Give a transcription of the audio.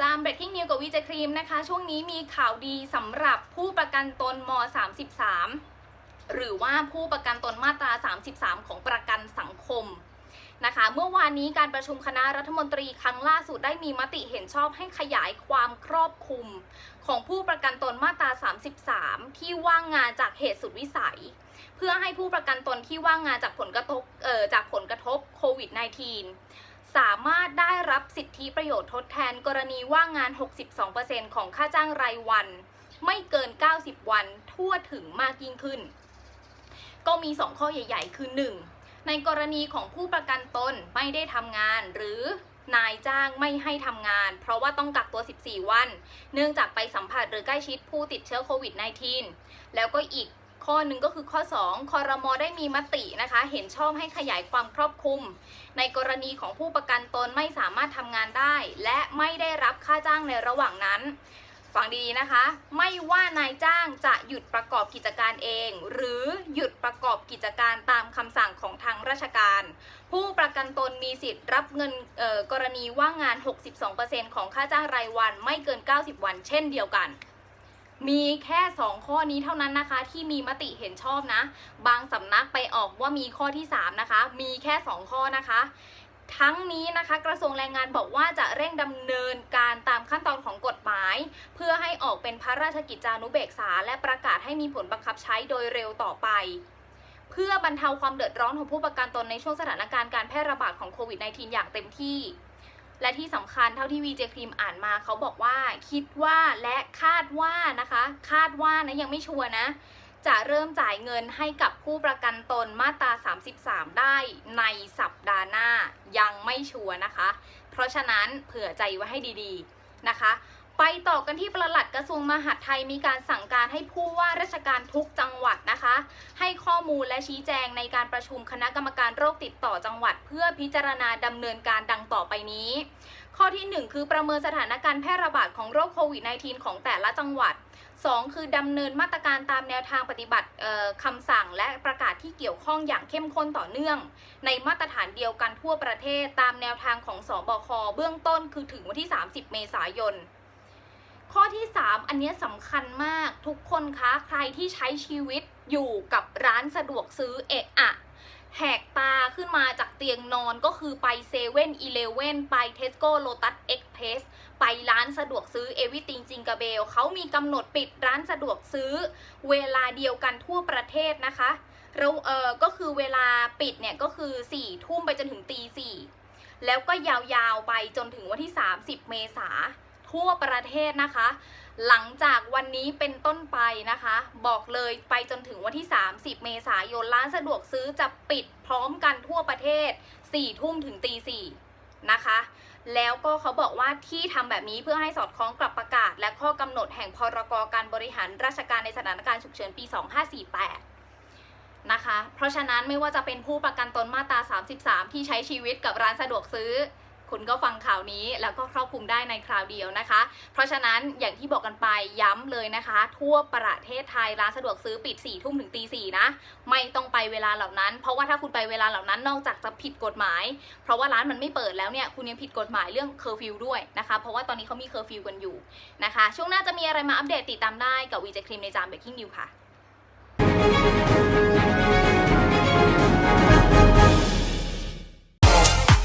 จาม breaking news กับวีเจครีมนะคะ ช่วงนี้มีข่าวดีสำหรับผู้ประกันตนม 33 หรือว่าผู้ประกันตนมาตรา 33 ของประกันสังคมนะคะ เมื่อวานนี้การประชุมคณะรัฐมนตรีครั้งล่าสุดได้มีมติเห็นชอบให้ขยายความครอบคลุม ของผู้ประกันตนมาตรา 33 ที่ว่างงานจากเหตุสุดวิสัย เพื่อให้ผู้ประกันตนที่ว่างงานจากผลกระทบเอ่อจากผลกระทบโควิด -19 สามารถได้ รับสิทธิประโยชน์ทดแทนกรณีว่างงาน 62%ของค่าจ้างรายวัน ไม่เกิน 90 วันทั่วถึงมากยิ่งขึ้น ก็มี 2 ข้อใหญ่ ๆ คือ 1. ในกรณีของผู้ประกันตนไม่ได้ทำงานหรือนายจ้างไม่ให้ทำงาน เพราะว่าต้องกักตัว 14 วัน เนื่องจากไปสัมผัสหรือใกล้ชิดผู้ติดเชื้อโควิด -19 แล้วก็อีก ข้อหนึ่งก็คือข้อ 2คอรมอได้มีมตินะคะ เห็นชอบให้ขยายความครอบคลุม ในกรณีของผู้ประกันตนไม่สามารถทำงานได้ และไม่ได้รับค่าจ้างในระหว่างนั้น ฟังดีนะคะ ไม่ว่านายจ้างจะหยุดประกอบกิจการเอง หรือหยุดประกอบกิจการตามคำสั่งของทางราชการ ผู้ประกันตนมีสิทธิ์รับเงินกรณีว่างงาน 62%ของค่าจ้างรายวันไม่เกิน 90 วัน เช่นเดียวกัน มีแค่ 2 ข้อนี้เท่านั้นนะคะ ที่มีมติเห็นชอบนะ บางสำนักไปออกว่ามีข้อที่ 3 นะคะ มีแค่ 2 ข้อนะคะ ทั้งนี้นะคะกระทรวงแรงงานบอกว่าจะเร่งดำเนินการตามขั้นตอนของกฎหมาย เพื่อให้ออกเป็นพระราชกิจจานุเบกษา และประกาศให้มีผลบังคับใช้โดยเร็วต่อไปเพื่อบรรเทาความเดือดร้อนของผู้ประกันตนในช่วงสถานการณ์การแพร่ระบาดของโควิด -19 อย่างเต็มที่ และที่สำคัญเท่าที่วีเจครีมอ่านมาเขาบอกว่าคิดว่าและคาดว่านะคะ คาดว่านะยังไม่ชัวร์นะ จะเริ่มจ่ายเงินให้กับผู้ประกันตนมาตรา 33 ได้ในสัปดาห์หน้ายังไม่ชัวร์นะคะ เพราะฉะนั้นเผื่อใจไว้ให้ดีๆนะคะ ไปต่อกันที่ประหลัดกระทรวงมหาดไทยมีการสั่งการให้ผู้ว่าราชการทุกจังหวัดนะคะ ให้ข้อมูลและชี้แจงในการประชุมคณะกรรมการโรคติดต่อจังหวัด เพื่อพิจารณาดำเนินการดังต่อไปนี้ ข้อที่ 1 คือประเมินสถานการณ์แพร่ระบาดของโรคโควิด -19 ของแต่ละจังหวัด 2 คือดำเนินมาตรการตามแนวทางปฏิบัติคำสั่งและประกาศที่เกี่ยวข้องอย่างเข้มข้นต่อเนื่อง ในมาตรฐานเดียวกันทั่วประเทศตามแนวทางของสอบคเบื้องต้นคือถึงวันที่ 30 เมษายน ข้อที่ 3 อันเนี้ยสำคัญมากทุกคนคะ ใครที่ใช้ชีวิตอยู่กับร้านสะดวกซื้อเอะอะแหกตาขึ้นมาจากเตียงนอนก็คือไปเซเว่นอีเลเว่นไปเทสโก้โลตัสเอ็กเพสไปร้านสะดวกซื้อเอวิติงจิงกาเบลเขามีกำหนดปิดร้านสะดวกซื้อ เวลาเดียวกันทั่วประเทศนะคะเราเออก็คือเวลาปิดเนี่ยก็คือ4ี่ทุ่มไปจนถึงตีสี่แล้วก็ยาวๆไปจนถึงวันที่ 30 เมษา ทั่วประเทศนะคะ หลังจากวันนี้เป็นต้นไปนะคะ บอกเลยไปจนถึงวันที่ 30 เมษายนร้านสะดวกซื้อจะปิดพร้อมกันทั่วประเทศ 4 ทุ่มถึงตีสี่นะคะ แล้วก็เขาบอกว่าที่ทำแบบนี้เพื่อให้สอดคล้องกับประกาศ และข้อกำหนดแห่งพรกการบริหารราชการในสถานการณ์ฉุกเฉินปี 2548นะคะ เพราะฉะนั้นไม่ว่าจะเป็นผู้ประกันตนมาตรา 33 ที่ใช้ชีวิตกับร้านสะดวกซื้อ คุณก็ฟังข่าวนี้แล้วก็ครอบคลุมได้ในคราวเดียวนะคะ เพราะฉะนั้นอย่างที่บอกกันไปย้ำเลยนะคะ ทั่วประเทศไทยร้านสะดวกซื้อปิด4ี่ทุ่มถึงตีสี่นะ ไม่ต้องไปเวลาเหล่านั้น เพราะว่าถ้าคุณไปเวลาเหล่านั้นนอกจากจะผิดกฎหมาย เพราะว่าร้านมันไม่เปิดแล้วเนี่ยคุณยังผิดกฎหมายเรื่องเคอร์ฟิวด้วยนะคะเพราะว่าตอนนี้เขามีเคอร์ฟิวกันอยู่นะคะ ช่วงหน้าจะมีอะไรมาอัปเดตติดตามได้กับวีเจครีมในจามเบกกิ้งนิวค่ะ